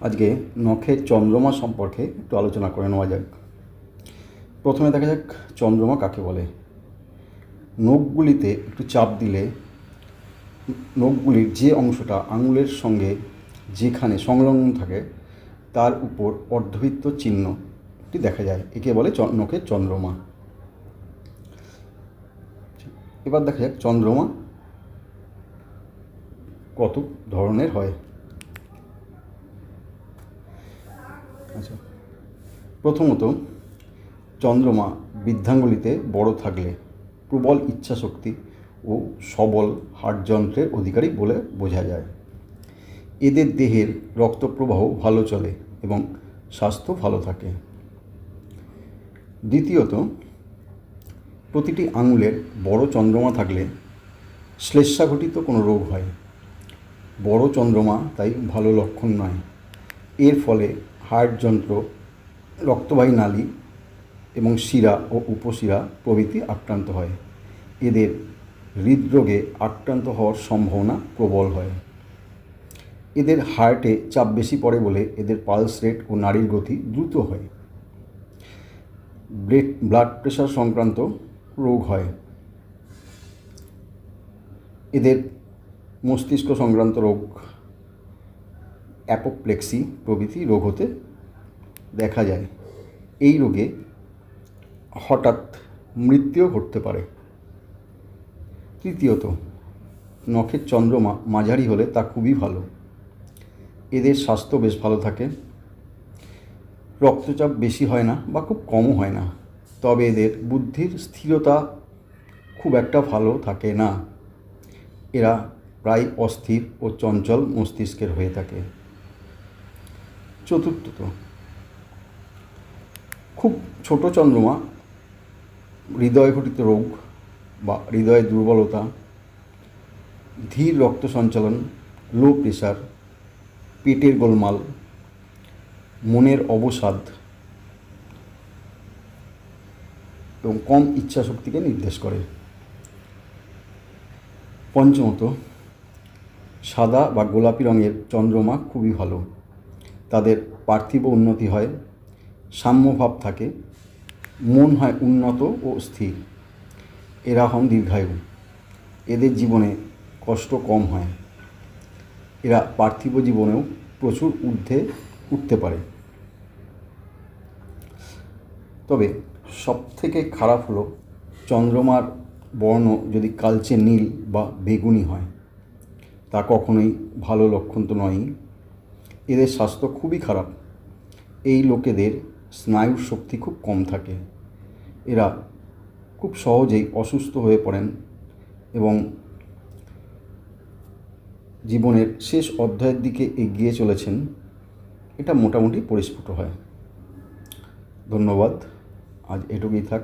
আজকে নখের চন্দ্রমা সম্পর্কে একটু আলোচনা করে নেওয়া যাক। প্রথমে দেখা যাক চন্দ্রমা কাকে বলে। নখগুলিতে একটু চাপ দিলে নখগুলির যে অংশটা আঙুলের সঙ্গে যেখানে সংলগ্ন থাকে, তার উপর অর্ধবৃত্ত চিহ্নটি দেখা যায়। একে বলে নখের চন্দ্রমা। এবার দেখা যাক চন্দ্রমা কত ধরনের হয়। আচ্ছা প্রথমত, চন্দ্রমা বৃদ্ধাঙ্গুলিতে বড় থাকলে প্রবল ইচ্ছাশক্তি ও সবল হাড়যন্ত্রের অধিকারী বলে বোঝা যায়। এদের দেহের রক্তপ্রবাহ ভালো চলে এবং স্বাস্থ্য ভালো থাকে। দ্বিতীয়ত, প্রতিটি আঙুলের বড় চন্দ্রমা থাকলে শ্লেষ্মাঘটিত কোনো রোগ হয়। বড় চন্দ্রমা তাই ভালো লক্ষণ নয়। এর ফলে হার্ট যন্ত্র, রক্তবাহী নালী এবং শিরা ও উপশিরা প্রভৃতি আক্রান্ত হয়। এদের হৃদরোগে আক্রান্ত হওয়ার সম্ভাবনা প্রবল হয়। এদের হার্টে চাপ বেশি পড়ে বলে এদের পালস রেট ও নাড়ির গতি দ্রুত হয়। ব্রেড, ব্লাড প্রেশার সংক্রান্ত রোগ হয়। এদের মস্তিষ্ক সংক্রান্ত রোগ অ্যাপোপ্লেক্সি প্রভৃতি রোগ হতে দেখা যায়। এই রোগে হঠাৎ মৃত্যুও ঘটতে পারে। তৃতীয়ত, নখের চন্দ্রমা মাঝারি হলে তা খুবই ভালো। এদের স্বাস্থ্য বেশ ভালো থাকে। রক্তচাপ বেশি হয় না বা খুব কমও হয় না। তবে এদের বুদ্ধির স্থিরতা খুব একটা ভালো থাকে না। এরা প্রায় অস্থির ও চঞ্চল মস্তিষ্কের হয়ে থাকে। চতুর্থত। খুব ছোট চন্দ্রমা, হৃদয় ঘটিত রোগ বা হৃদয়ের দুর্বলতা, ধীর রক্ত সঞ্চালন লো প্রেশার পেটের গোলমাল, মনের অবসাদ এবং কম ইচ্ছাশক্তিকে নির্দেশ করে। পঞ্চমত, সাদা বা গোলাপি রঙের চন্দ্রমা খুবই ভালো। তাদের পার্থিব উন্নতি হয়, সাম্যভাব থাকে, মন হয় উন্নত ও স্থির। এরা হন দীর্ঘায়ু। এদের জীবনে কষ্ট কম হয়। এরা পার্থিব জীবনেও প্রচুর ঊর্ধ্বে উঠতে পারে। তবে সবথেকে খারাপ হলো চন্দ্রমার বর্ণ যদি কালচে নীল বা বেগুনি হয়, তা কখনোই ভালো লক্ষণ তো নয়ই। এদের স্বাস্থ্য খুবই খারাপ। এই লোকেদের স্নায়ুর শক্তি খুব কম থাকে। এরা খুব সহজেই অসুস্থ হয়ে পড়েন এবং জীবনের শেষ অধ্যায়ের দিকে এগিয়ে চলেছেন। এটা মোটামুটি পরিস্ফুট হয়। ধন্যবাদ। আজ এটুকুই থাক।